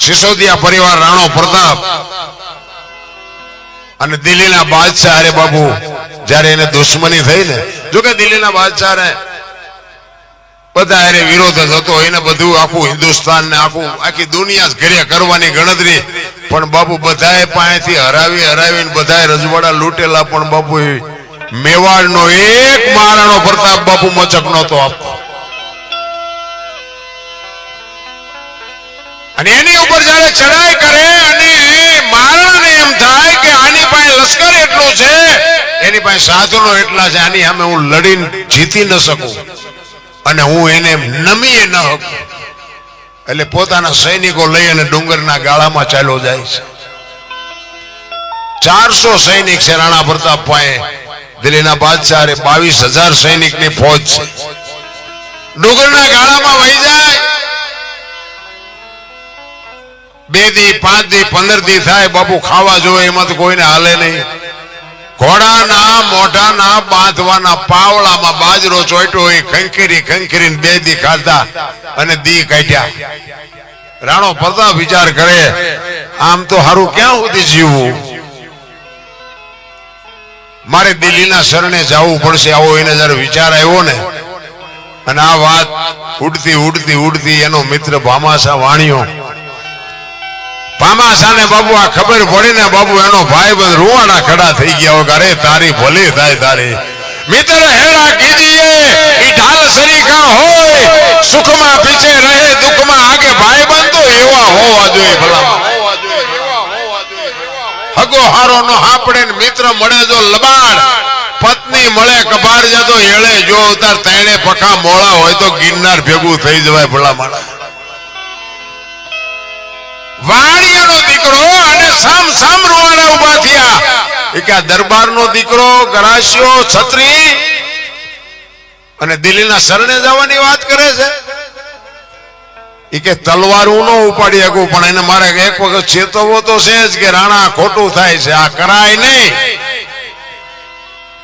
સિસોદિયા પરિવાર રાણો પ્રતાપ અને દિલ્હીના બાદશાહ અરે બાબુ જયારે એને દુશ્મની થઈ ને, જોકે દિલ્હીના બાદશાહ ને બધા અરે વિરોધ જ હતો, એને બધું આખું હિન્દુસ્તાન ને આખું, આખી દુનિયા જ ઘરે કરવાની ગણતરી. પણ બાપુ બધાએ પાસેથી હરાવી, હરાવીને બધાએ રજવાડા લૂંટેલા પણ બાપુ મેવાડનો એક મહારાણો પ્રતાપ બાપુ મચક નહોતો આપતો. અને એની ઉપર જયારે ચડાઈ કરે અને મારણને એમ થાય કે આની પાસે લશ્કર એટલું છે, એની પાસે સાધનો એટલા છે, આની સામે હું લડીને જીતી ન શકું. અને હું એને નમી ન શકું એટલે પોતાના સૈનિકો લઈ અને ડુંગરના ગાળામાં ચાલ્યો જાય છે. ચારસો સૈનિક છે રાણા પ્રતાપ પાસે. દિલ્હીના બાદશાહ બાવીસ હજાર સૈનિકની ફોજ છે. ડુંગરના ગાળામાં વહી જાય. બે દી પાંચ દી પંદર દી થાય, બાપુ ખાવા જોવે એમાં તો કોઈને હાલે નહીં. ઘોડાના, મોઢાના, બાંધવાના, પાવળામાં બાજરો ચોટ્યો હોય, ખંખેરી ખંખેરી બે દી ખાધા અને દી કાઢ્યા. રાણો પ્રતાપ વિચાર કરે, આમ તો હારું ક્યાં સુધી જીવવું? મારે દિલ્હીના શરણે જવું પડશે, આવો એને જયારે વિચાર આવ્યો ને. અને આ વાત ઉડતી ઉડતી ઉડતી એનો મિત્ર ભામાસા વાણિયો. ભામાસાને બાબુ, આ ખબર પડી ને બાબુ, એનો ભાઈ બંધ રૂવાડા ખડા થઈ ગયા અરે, તારી ભલી થાય તારી. મિત્ર હેડા કીધીએ, ઈ ઢાલ સરીકા હોય, સુખમાં પીછે રહે, દુઃખમાં આગે ભાઈ બંધો, એવા હોવા જોઈએ ભલા હગો હારો નો હાપડે મિત્ર મળે જો લબાડ, પત્ની મળે કબાર જતો, એળે જો અવતાર તેણે પખા મોળા હોય તો ગિરનાર ભેગું થઈ જવાય ભલા માણસ વાણિયાનો દીકરો અને સામ સામ રૂવાડા ઊભા થયા. એ કે આ દરબારનો દીકરો ગરાશિયો છત્રી અને દિલ્હીના શરણે જવાની વાત કરે છે. એ કે તલવાર હું ઉપાડી શકું, પણ એને મારે એક વખત ચેતવવો તો છે જ કે રાણા, ખોટું થાય છે. આ કરાય નહીં.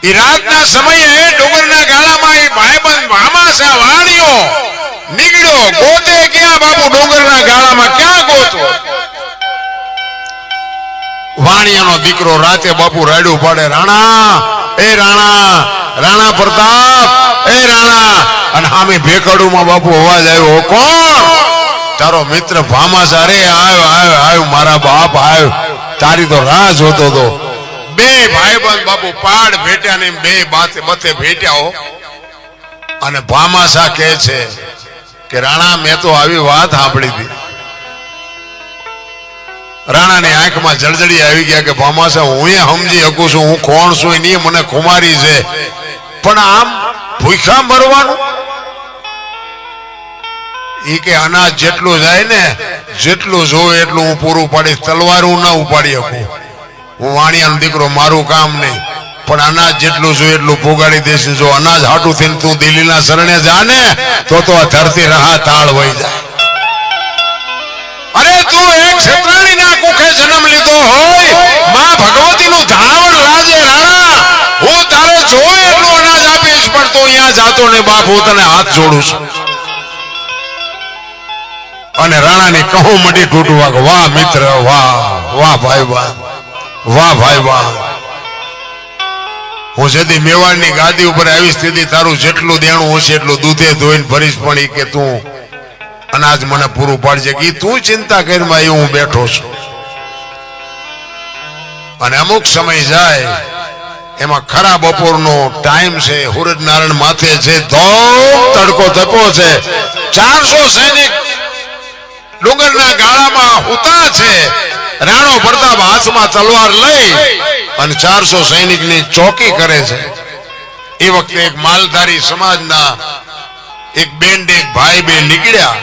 એ રાતના સમયે ડુંગરના ગાળામાં એ ભાઈબંધ મામાસા વાણિયો નીકળ્યો. ગોતે ક્યાં બાપુ ડુંગરના ગાળામાં ક્યાં ગોતો વાણિયાનો દીકરો રાતે બાપુ રાડ્યું પાડે, રાણા, એ રાણા રાણા પ્રતાપ, એ રાણા. અને સામે ભેખડુમાં બાપુ અવાજ આવ્યો કોણ? તારો મિત્ર ભામાસા રે આવ્યો આવ્યો આવ્યો મારા બાપ આવ્યો તારી તો રાહ જોતો તો. બે ભાઈ બંધ બાપુ પાડ ભેટ્યા ને બે બાતે બતે ભેટ્યા હો. અને ભામાસા કહે છે કે, રાણા, મેં તો આવી વાત સાંભળી હતી. રાણાની આંખમાં જળજડી આવી ગયા કે ભામાસા હું સમજી શકું છું, હું કોણ છું એની મને ખુમારી છે. પણ આમ ભૂખા મરવાનું? એ કે અનાજ જેટલું જાય ને, જેટલું જોવે એટલું હું પૂરું પાડીશ, તલવાર હું ના ઉપાડી શકું. હું વાણિયાનો દીકરો, મારું કામ નહીં. પણ અનાજ જેટલું જોઈએ એટલું પોગાડી દેશે જો અનાજ હાટું થઈને તું દિલ્હીના શરણે જા ને તો તો આ ધરતી રહા તાળ વહી જાય. અરે તું એક કુખે જન્મ લીધો હોયમાં ભગવતીનું ધાવણ લાજે રાણા. હું તારે જોઈ એટલું અનાજ આપીશ પણ તું અહીંયા જાતો ને બાપ હું તને હાથ જોડું છું. અને રાણાને કહો મડી કે વાહ મિત્ર વાહ વાહ ભાઈ વાહ વાહ ભાઈ વાહ. હું જેથી મેવાડની ગાદી ઉપર આવી સ્થિતિ તારું જેટલું દેણું હશે એટલું દૂધે ધોઈને ભરીશ પણ એ કે તું અનાજ મને પૂરું પાડજે. કે તું ચિંતા કરીને એ હું બેઠો છું. અને અમુક સમય જાય એમાં ખરા બપોરનો ટાઈમ છે નારાયણ માથે છે ધોમ તડકો તપો છે. ચારસો સૈનિક ડુંગરના ગાળામાં હુતા છે રાણો પ્રતાપ હાથમાં તલવાર લઈ અને ચારસો સૈનિકની ચોકી કરે છે. એ વખતે એક માલધારી સમાજના એક બેન એક ભાઈ બે નીકળ્યા.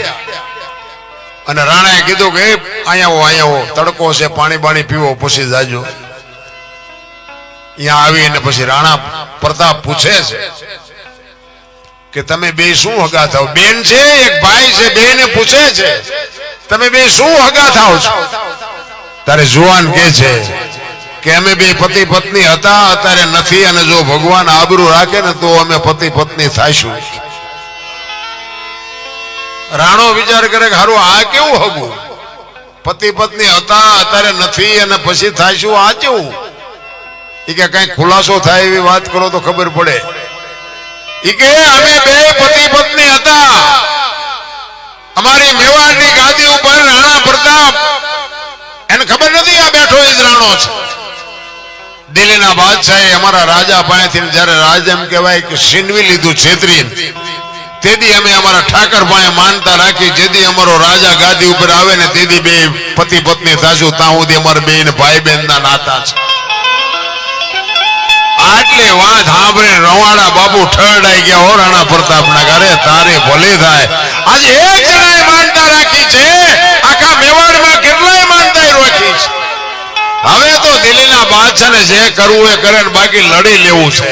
અને રાણાએ કીધું કે "એ, અહીંયા આવો અહીંયા આવો તડકો છે પાણી બાણી પીવો પછી જાજો. આવીને પછી રાણા પ્રતાપ પૂછે છે કે તમે બે શું હગા થાવ? બેન છે, એક ભાઈ છે, બેને પૂછે છે, તમે બે શું હગા થાવ છો? તારે જુવાન કે છે કે અમે બે પતિ પત્ની હતા, અત્યારે નથી અને જો ભગવાન આબરૂ રાખે ને તો અમે પતિ પત્ની થાશું રાણો વિચાર કરે કે હારું, આ કેવું હગું? પતિ પત્ની હતા, અત્યારે નથી અને પછી થાય શું આ કેવું? ઈ કે કઈ ખુલાસો થાય એવી વાત કરો તો ખબર પડે. એ કે અમે બે પતિ પત્ની હતા. અમારી મેવાડની ગાદી ઉપર રાણા પ્રતાપ. એને ખબર નથી આ બેઠો એ જ રાણો છે. દિલ્હીના બાદશાહે અમારા રાજા પાસેથી જ્યારે રાજ એમ કહેવાય કે છીનવી લીધું છેતરી તેથી અમે અમારા ઠાકર પાસે માનતા રાખી, જેથી અમારો રાજા ગાદી ઉપર આવે ને તેથી બે પતિ પત્ની થાશું, ત્યાં સુધી અમારા બે ભાઈ બહેન ના નાતા છે. આટલી વાત સાંભળીને રવાડા બાપુ ઠરડાઈ ગયા. ઓરાણા પ્રતાપ પ્રતાપના ઘરે તારે ભલે થાય. આજે એક જણાએ માનતા રાખી છે, આખા મેવાડમાં કેટલાય માનતા રાખી છે? હવે તો દિલ્હીના બાદશાહને જે કરવું એ કરે ને બાકી લડી લેવું છે.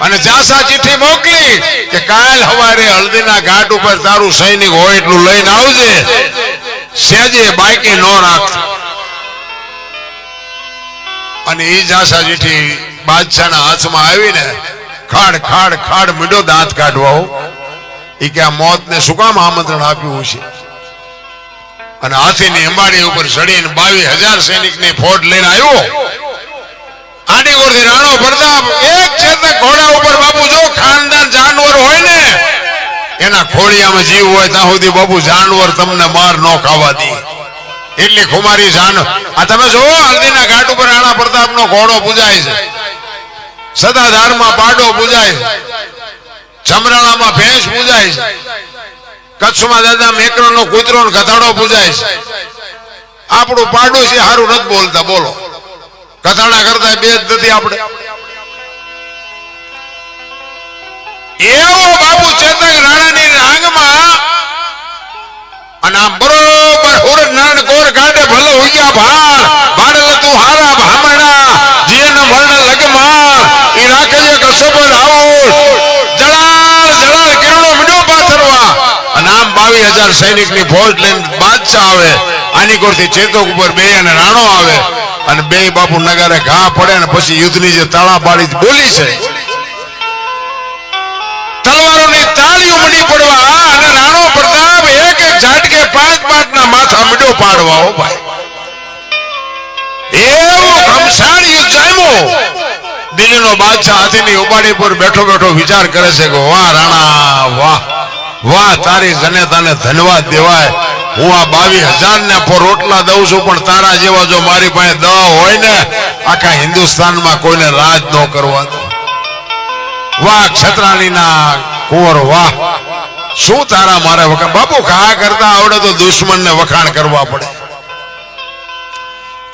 અને જાસા ચિઠ્ઠી મોકલી કે કાલ હવારે હલ્દીના ઘાટ ઉપર તારું સૈનિક હોય એટલું લઈને આવજે. સેજે બાકી નો રાખ. અને એ જાસા ચિઠ્ઠી બાદશાહના હાથમાં આવીને ખાડ ખાડ ખાડ મીડો દાંત કાઢવા એ કે આ મોતને શું કામ આમંત્રણ આપ્યું છે અને હાથીની અંબાડી ઉપર ચડીને બાવીસ હજાર સૈનિકની ફોજ લઈને આવ્યો. આડી ઓરથી રાણો પ્રતાપ, એક છે ઘોડા ઉપર બાપુ જો ખાનદાન જાનવર હોય ને, એના ખોળિયામાં જીવ હોય ત્યાં સુધી બાપુ જાનવર તમને માર ન ખાવા દે. એટલી ખુમારી જાન આ તમે જો હલ્દીના ઘાટ ઉપર રાણા પ્રતાપનો ઘોડો પૂજાય છે. સદાધારમાં પાડો પૂજાય. છે ચમરાણામાં ભેંસ પૂજાય. કચ્છમાં દાદા મેકરો નો કૂતરો ગધાડો પૂજાય. આપણું આપણું છે સારું નથી બોલતા, બોલો. કથાડા કરતા બે જ નથી આપણે. એવો બાપુ ચેતક રાણાની આંગમાં અને આમ બરોબર નાન કોર કાઢે ભલે ઉગ્યા ભાર ભાડલે તું હારા ભામણા જીન વર્ણ લગમાં ઈ રાખજે કસો પર આવું જળાલ જળાલ કિરણો મીડો પાથરવા અને આમ બાવીસ હજાર સૈનિકની ફોજ લઈને બાદશાહ આવે આની કોરથી ચેતક ઉપર બે અને રાણો આવે અને બે બાપુ નગારે ઘા પડે અને પછી યુદ્ધની જે તાળા પાડી બોલી છે, તલવારોની તાળીઓ મડી પડવા અને રાણો પ્રતાપ એક એક ઝાટકે પાંચ પાંચ ના માથા મીડો પાડવા હો ભાઈ. એવું ઘમસાણ યુદ્ધ જામ્યો. દિલ્હીનો બાદશાહ હાથીની ઉપાડી પર બેઠો બેઠો વિચાર કરે છે કે વાહ, રાણા, વાહ. વાહ, તારી જનેતાને ધન્યવાદ દેવાય. હું આ બાવીસ હજાર ને રોટલા દઉં છું, પણ તારા જેવા જો મારી પાસે દ હોય ને, આખા હિન્દુસ્તાનમાં કોઈને રાજ ન કરવા વાહ ના કુંવર, વાહ. શું તારા મારે વખાણ? બાપુ ખા કરતા આવડે તો દુશ્મન ને વખાણ કરવા પડે.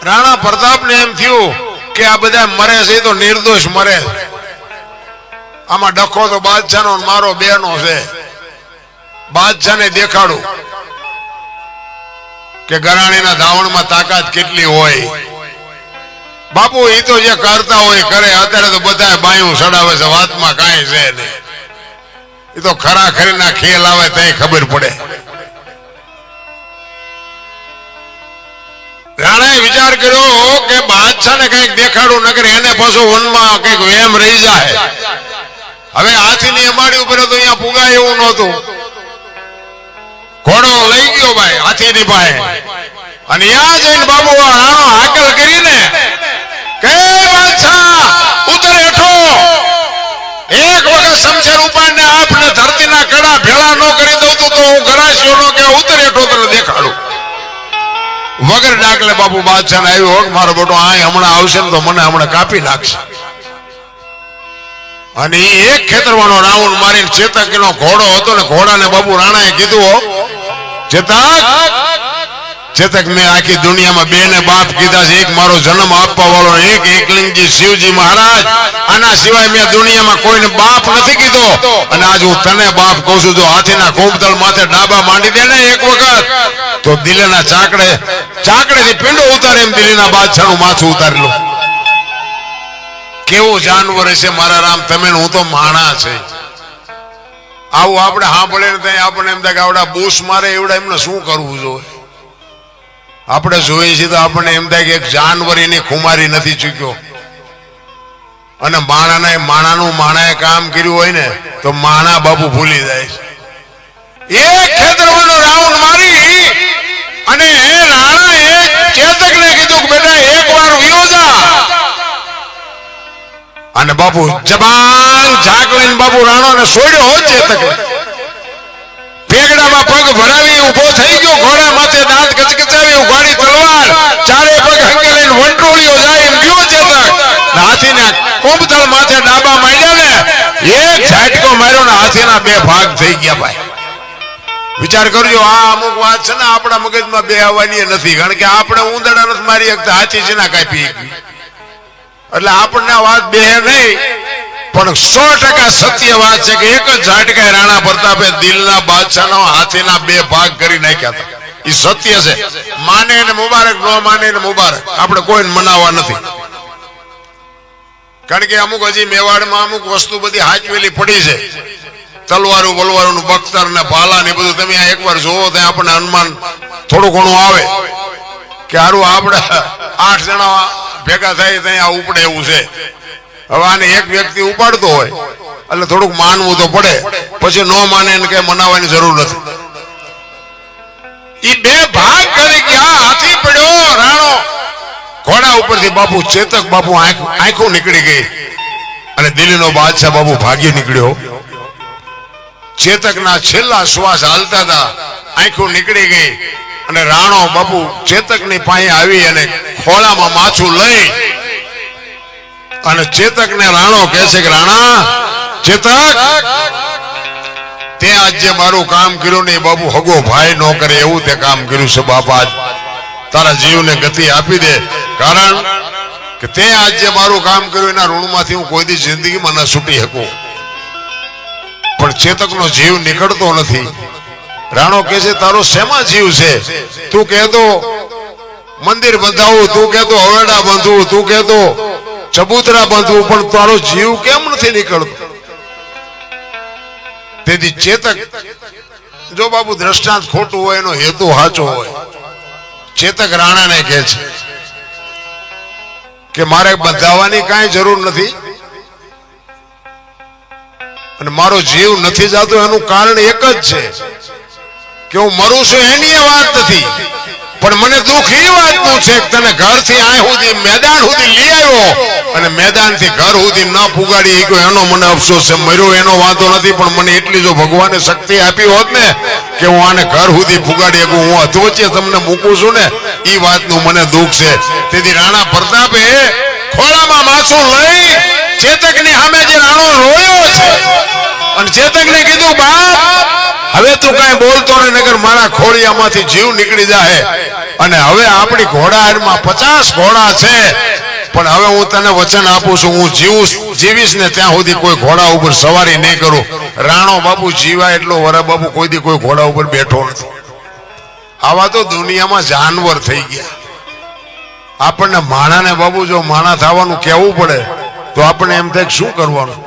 રાણા પ્રતાપ ને એમ થયું કે આ બધા મરે છે તો નિર્દોષ મરે. આમાં ડખો તો બાદશાહ નો મારો બેનો છે. બાદશાહને દેખાડું કે ગરાણીના ધાવણમાં તાકાત કેટલી હોય. બાપુ એ તો જે કરતા હોય, કરે, અત્યારે તો બધા બાયું સડાવે છે, વાતમાં કાંઈ છે નહીં. એ તો ખરા ખરીના ખેલ આવે તે ખબર પડે. રાણાએ વિચાર કર્યો કે બાદશાહને કંઈક દેખાડું નગર એને પાછો વનમાં કંઈક વેમ રહી જાય. હવે હાથીની અમારી ઉપર તો અહીંયા પુગાય એવું નહોતું. ભાઈ હાથીની પાસે અને યા જઈને બાબુ આનો હાકલ કરીને વગર ડાકલે બાપુ બાદશાહ આવ્યો મારો બેટો આ હમણાં આવશે ને તો મને હમણાં કાપી નાખશે. અને એક ખેતરવાનો રાઉન્ડ મારીને ચેતક ઘોડો હતો ને ઘોડાને બાપુ રાણાએ કીધું ચેતક ચેતક મેં આખી દુનિયામાં બે ને બાપ કીધા છે, એક મારો જન્મ આપવા વાળો, એક એકલિંગજી શિવજી મહારાજ. આના સિવાય મેં દુનિયામાં કોઈને બાપ નથી કીધો. અને આજ હું તને બાપ કહું છું, જો હાથીના કોમતલ માથે ડાબા માંડી દે ને એક વખત, તો દિલેના ચાકડે, ચાકડેથી પિંડો ઉતારે એમ દિલ્હીના બાદશાહનું માથું ઉતારી લો. કેવું જાનવર છે મારા રામ, તમે હું તો માણા છે. આવું આપણે સાંભળે ને ત્યાં આપણને એમ થાય કે આવડા બોસ મારે એવડા એમને શું કરવું જોઈએ? આપણે જોઈએ છીએ તો આપણને એમ થાય કે એક જાનવરીની ખુમારી નથી ચૂક્યો. અને માણાને માણાનું માણાએ કામ કર્યું હોય ને, તો માણા બાપુ ભૂલી જાય છે. એ ખેતરમાંનો રાઉન્ડ મારી અને રાણાએ ચેતકને કીધું કે બેટા, એક વાર અને બાપુ જબાન લઈને બાપુ રાણો ને છોડ્યો હોત ચેતક પેગડામાં પગ ભરાવી ઊભો થઈ ગયો, ઘોડા માથે દાંત કચકચાવી ઉઘાડી તલવાર, ચારે પગ હંકેલીને વંટોળીઓ જાય એમ ગયો ચેતક હાથીને કુંભતળ માથે ડાબા માંડ્યા ને, એક ઝાટકો માર્યો ને હાથીના બે ભાગ થઈ ગયા ભાઈ. વિચાર કરજો, આ અમુક વાત છે ને આપણા મગજમાં બે આવવાની નથી, કારણ કે આપણે ઉંદડા નથી મારી શકતા હાથી છે ના કાપી. એટલે આપણને વાત બે નહીં. પણ સો ટકા સત્ય વાત છે કે એક જ ઝાટકા રાણા પ્રતાપે દિલના બાદશાહનો હાથીના બે ભાગ કરી નાખ્યા હતા. એ સત્ય છે. માને ને મુબારક, ન માને ને મુબારક. આપણે કોઈને મનાવવા નથી. કારણ કે અમુક હજી મેવાડમાં અમુક વસ્તુ બધી હાચવેલી પડી છે. તલવારું બલવારું નું બખ્તર ને ભાલા ને બધું તમે એક એકવાર જોવો તો આપણને અનુમાન થોડું ઘણું આવે. કે સારું આપણે આઠ જણા ભેગા થાય ત્યાં ઉપડે એવું છે. હવે આને એક વ્યક્તિ ઉપાડતો હોય, એટલે થોડુંક માનવું તો પડે. પછી ન માને એને કઈ મનાવવાની જરૂર નથી. ઈ બે ભાગ કરી ગયા હાથી પડ્યો, રાણો. ઘોડા ઉપરથી બાપુ ચેતક બાપુ આંખ, આંખો નીકળી ગઈ. અને દિલ્હીનો બાદશાહ બાપુ ભાગી નીકળ્યો. ચેતકના છેલ્લા શ્વાસ હાલતા હતા. આંખો નીકળી ગઈ. અને રાણો બાપુ ચેતકની પાસે આવી અને ખોળામાં માછું લઈ અને ચેતકને રાણો કહે છે કે, રાણા, ચેતક, તે આજે મારું કામ કર્યું ને બાપુ હગો ભાઈ નો કરે, એવું તે કામ કર્યું છે બાપા તારા જીવને ગતિ આપી દે. કારણ કે તે આજે મારું કામ કર્યું એના ઋણમાંથી હું કોઈ દી જિંદગીમાં ન છૂટી શકું. પણ ચેતકનો જીવ નીકળતો નથી. રાણો કે છે, તારો શેમાં જીવ છે? તું કહેતો, મંદિર બંધાવું, તું કહેતો હવેડા બાંધવું, તું કહેતો, ચબૂતરા બાંધવું, પણ તારો જીવ કેમ નથી નીકળતો? તેથી ચેતક, જો બાબુ દ્રષ્ટાંત ખોટું હોય, એનો હેતુ સાચો હોય, ચેતક રાણાને કહે છે કે, મારે બંધાવવાની કાંઈ જરૂર નથી અને મારો જીવ નથી જતો, એનું કારણ એક જ છે. કે હું મરું છું એની વાત નથી પણ મને દુઃખ એ વાતનું છે કે તને ઘરથી આ સુધી મેદાન સુધી લઈ આવ્યો અને મેદાનથી ઘર સુધી ન પુગાડી ગયો એનો મને અફસોસ છે. મર્યો એનો વાંધો નથી, પણ મને એટલી જો ભગવાને શક્તિ આપી હોત ને કે હું આને ઘર સુધી ફુગાડી શકું, હું અધવચ્ચે તમને મૂકું છું ને એ વાતનું મને દુઃખ છે. તેથી રાણા પ્રતાપે ખોળામાં માથું લઈ ચેતકની સામે જે રાણો રોયો છે. અને ચેતકને કીધું, બાપ હવે તું કઈ બોલતો નહીં નગર મારા ખોળિયામાંથી જીવ નીકળી જાય. અને હવે આપણી ઘોડામાં પચાસ ઘોડા છે. પણ હવે હું તને વચન આપું છું, હું જીવું જીવીશ ને ત્યાં સુધી કોઈ ઘોડા ઉપર સવારી નહીં કરું. રાણો બાબુ જીવા એટલો વરા બાબુ કોઈ દી કોઈ ઘોડા ઉપર બેઠો નથી. આવા તો દુનિયામાં જાનવર થઈ ગયા. આપણને માણાને બાબુ જો માણા થવાનું કહેવું પડે, તો આપણે એમ થાય શું કરવાનું?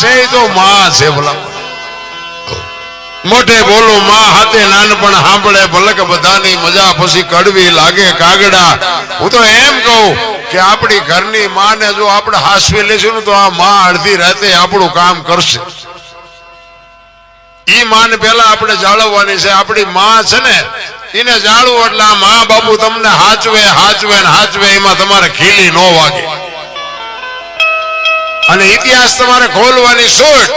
છે તો માં છે ભલા મોઢે બોલું, માં હાથે નાનપણ સાંભળે, ભલક બધાની મજા પછી કડવી લાગે કાગડા. હું તો એમ કહું કે આપણી ઘરની માને જો આપણે હાસવી લેશું ને તો આ માં અડધી રાતે આપણું કામ કરશે. ઈ માન પેલા આપણે જાળવવાની છે. આપણી માં છે ને, એને જાળવું એટલે આ મા બાપુ તમને હાચવે હાચવે ને હાચવે, એમાં તમારે ખીલી ન વાગે. અને ઇતિહાસ તમારે ખોલવાની છૂટ.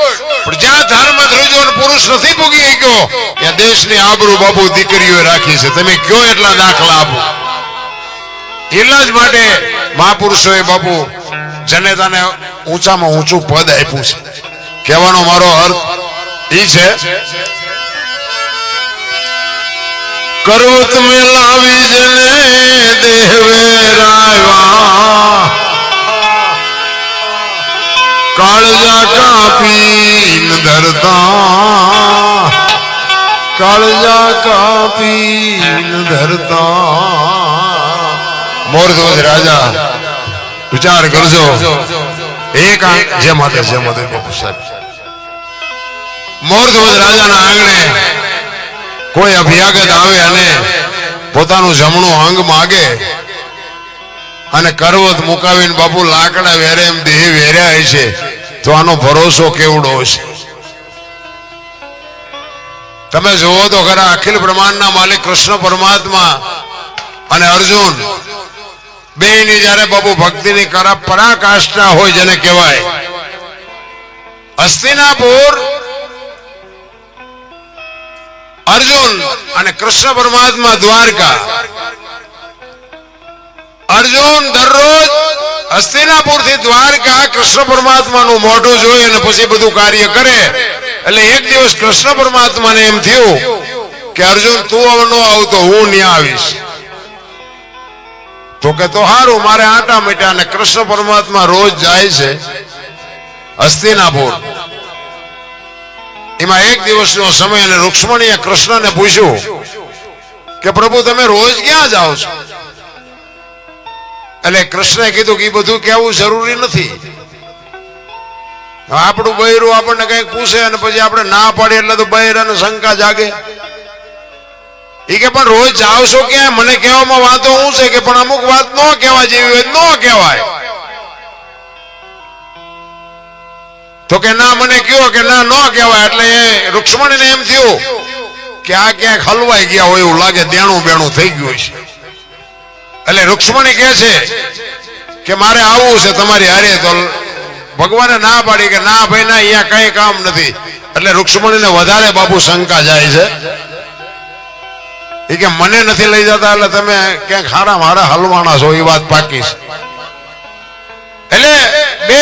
પણ જ્યાં ધર્મ ધ્રુજો પુરુષ નથી ભૂગી ગયો ત્યાં દેશની આબરૂ બાબુ દીકરીઓ રાખી છે. તમે કયો એટલા દાખલા આપો? એટલા જ માટે મહાપુરુષોએ બાપુ જનેતાને ઊંચામાં ઊંચું પદ આપ્યું છે. કહેવાનો મારો અર્થ એ છે, કરવત મેલાવી જને જને દેહવેરાવા કાળજા કાપીન ધરતા કાળજા કાપીન ધરતા મોરધ્વજ રાજા વિચાર કરજો એક જે માતે જે માતે બાપુ સાહેબ મોરધ્વજ રાજાના આંગણે કોઈ અભ્યાગત આવે અને પોતાનું જમણું અંગ માગે અને કરવત મુકાવીને બાપુ લાકડા વેરે એમ દેહ વેર્યા છે તો આનો ભરોસો કેવડો છે તમે જુઓ તો ખરા અખિલ બ્રહ્માંડના માલિક કૃષ્ણ પરમાત્મા અને અર્જુન. બે ની જયારે બાબુ ભક્તિની કરા પરાકાષ્ઠા હોય જેને કહેવાય. હસ્તિનાપુર, અર્જુન અને કૃષ્ણ પરમાત્મા દ્વારકા. અર્જુન દરરોજ હસ્તિનાપુરથી દ્વારકા કૃષ્ણ પરમાત્માનું મોઢું જોઈ અને પછી બધું કાર્ય કરે. એટલે એક દિવસ કૃષ્ણ પરમાત્માને એમ થયું કે અર્જુન, તું હવે ન આવતો હું ત્યાં આવીશ. તો કે તો હારું, મારે આટા મીટા અને કૃષ્ણ પરમાત્મા રોજ જાય છે હસ્તિનાપુર. એમાં એક દિવસનો સમય અને રૂક્ષ્મણીએ કૃષ્ણને પૂછ્યું કે પ્રભુ, તમે રોજ ક્યાં જાઓ છો? એટલે કૃષ્ણે કીધું કે બધું કહેવું જરૂરી નથી. આપણું બૈરું આપણને કંઈક પૂછે અને પછી આપણે ના પાડીએ એટલે તો બૈરાને શંકા જાગે. એ કે પણ રોજ જાવ છો ક્યાં મને કહેવામાં વાતો હું છે કે પણ અમુક વાત ન કહેવા જેવી હોય ન કહેવાય. તો કે ના, મને કયો કે ના, ન કહેવાય. એટલે એ રૂક્ષ્મણીને એમ થયું કે આ ક્યાંક હલવાઈ ગયા હોય એવું લાગે દેણું બેણું થઈ ગયું છે એટલે રૂક્ષ્મણી કહે છે કે મારે આવવું છે તમારી હારે તો ભગવાને ના પાડી કે ના ભાઈ, ના, અહીંયા કઈ કામ નથી. એટલે રૂક્ષ્મણીને વધારે બાપુ શંકા જાય છે. એ કે મને નથી લઈ જતા, એટલે તમે ક્યાંક હારા મારા હલવાના છો એ વાત પાકી છે. એટલે બે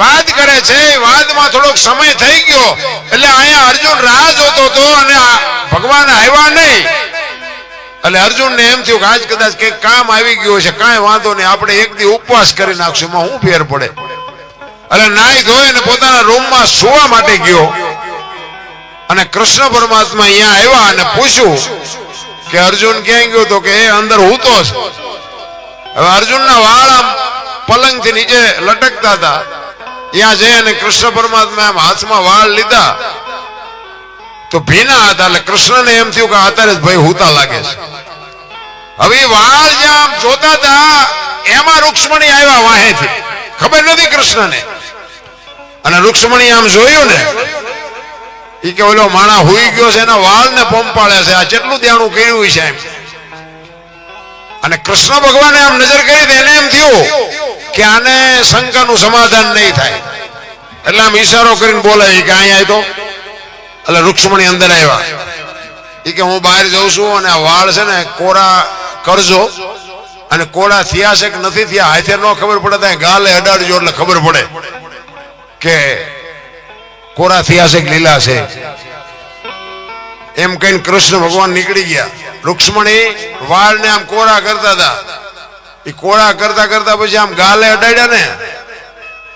વાત કરે છે વાતમાં થોડોક સમય થઈ ગયો. એટલે અહીંયા અર્જુન રાહ જોતો હતો અને ભગવાન આવ્યા નહીં. એટલે અર્જુનને એમ થયું કે આજ કદાચ કઈ કામ આવી ગયું છે કાંઈ વાંધો નહીં, આપણે એક દી ઉપવાસ કરી નાખશું, એમાં શું ફેર પડે? એટલે નાઈ ધોઈ અને પોતાના રૂમમાં સુવા માટે ગયો. અને કૃષ્ણ પરમાત્મા અહીંયા આવ્યા અને પૂછ્યું કે અર્જુન ક્યાં ગયો તો કે, એ, અંદર હૂતો છે. હવે અર્જુનના વાળ આમ પલંગથી નીચે લટકતા હતા. ત્યાં જઈ અને કૃષ્ણ પરમાત્મા એમ હાથમાં વાળ લીધા. તો ભીના હતા એટલે કૃષ્ણને એમ થયું કે અત્યારે ભાઈ હુતા લાગે છે. હવે વાળ જ્યાં જોતા હતા, એમાં રૂક્ષ્મણી આવ્યા વાહેથી. ખબર નથી કૃષ્ણને. અને રૂક્ષ્મણી આમ જોયું ને એ કે ઓલો માણા હુઈ ગયો છે, એના વાળને પંપાળે છે. આ કેટલું દેણું કર્યું છે એમ. અને કૃષ્ણ ભગવાને આમ નજર કરી એને એમ થયું કે આને શંકાનું સમાધાન નહીં થાય. એટલે આમ ઈશારો કરીને બોલાય કે અહીંયા તો. એટલે રૂક્ષ્મણી અંદર આવ્યા. એ કે હું બહાર જઉં છું અને આ વાળ છે ને કોરા કરજો. અને કોરા થયા છે કે નથી થયા, હાથે ન ખબર પડે ત્યાં ગાલે અડાડજો એટલે ખબર પડે કે કોરા થયા છે કે લીલા છે. એમ કહીને કૃષ્ણ ભગવાન નીકળી ગયા. રૂક્ષ્મણી વાળને આમ કોરા કરતા હતા. એ કોરા કરતા કરતા પછી આમ ગાલે અડાડ્યા ને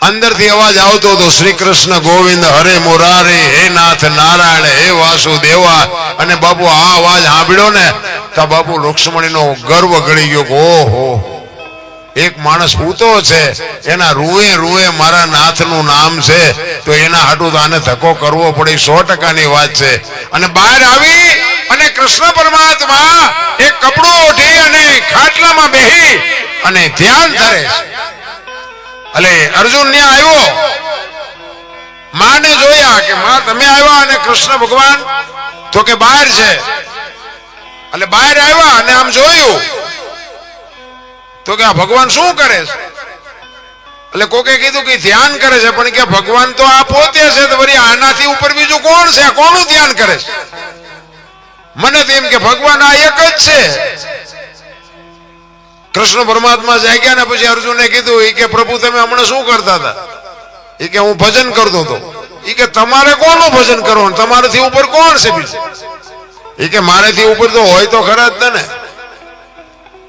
અંદરથી અવાજ આવતો હતો શ્રી કૃષ્ણ ગોવિંદ હરે મોરારે, હે નાથ નારાયણ, હે વાસુદેવા. અને બાપુ આ અવાજ સાંભળ્યો ને, તો બાપુ રૂક્ષ્મણીનો ગર્વ ગળી ગયો ઓહો, એક માણસ પૂતો છે, એના રૂએ રૂએ મારા નાથનું નામ છે, તો એના હાટું તો આને ધક્કો કરવો પડે, સો ટકાની વાત છે. અને બહાર આવી અને કૃષ્ણ પરમાત્મા એક કપડું ઓઢી અને ખાટલામાં બેહી અને ધ્યાન ધરે છે. એટલે અર્જુન ત્યાં આવ્યો. માને જોયા કે માં, તમે આવ્યા અને કૃષ્ણ ભગવાન તો કે બહાર છે. એટલે બહાર આવ્યા અને આમ જોયું. તો કે આ ભગવાન શું કરે છે? એટલે કોકે કીધું કે ધ્યાન કરે છે, પણ કે ભગવાન તો આ પોતે છે, તો વળી આનાથી ઉપર બીજું કોણ છે? કોનું ધ્યાન કરે છે? મને તો એમ કે ભગવાન આ એક જ છે. કૃષ્ણ પરમાત્મા જાગ્યા ને પછી અર્જુને કીધું એ કે પ્રભુ તમે હમણાં શું કરતા હતા? એ કે, હું ભજન કરતો હતો. એ કે, તમારે કોનું ભજન કરવાનું? તમારાથી ઉપર કોણ છે બીજું એ કે, મારેથી ઉપર તો હોય તો ખરા જ ને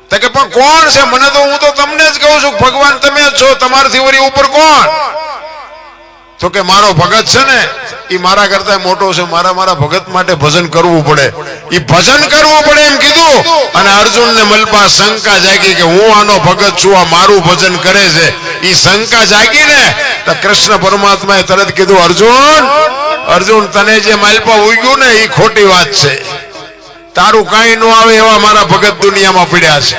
તો કે, પણ કોણ છે? મને તો હું તો તમને જ કહું છું ભગવાન તમે જ છો, તમારાથી વરી ઉપર કોણ? તો કે, મારો ભગત છે ને એ મારા કરતા મોટો છે, મારા મારા ભગત માટે ભજન કરવું પડે. એ ભજન કરવું પડે એમ કીધું. અને અર્જુન ને મલપા શંકા જાગી કે હું આનો ભગત છું, આ મારું ભજન કરે છે. એ શંકા જાગી ને તો કૃષ્ણ પરમાત્માએ તરત કીધું, અર્જુન અર્જુન, તને જે માલપા ઉગ્યું ને એ ખોટી વાત છે. તારું કાંઈ ન આવે એવા મારા ભગત દુનિયામાં પડ્યા છે.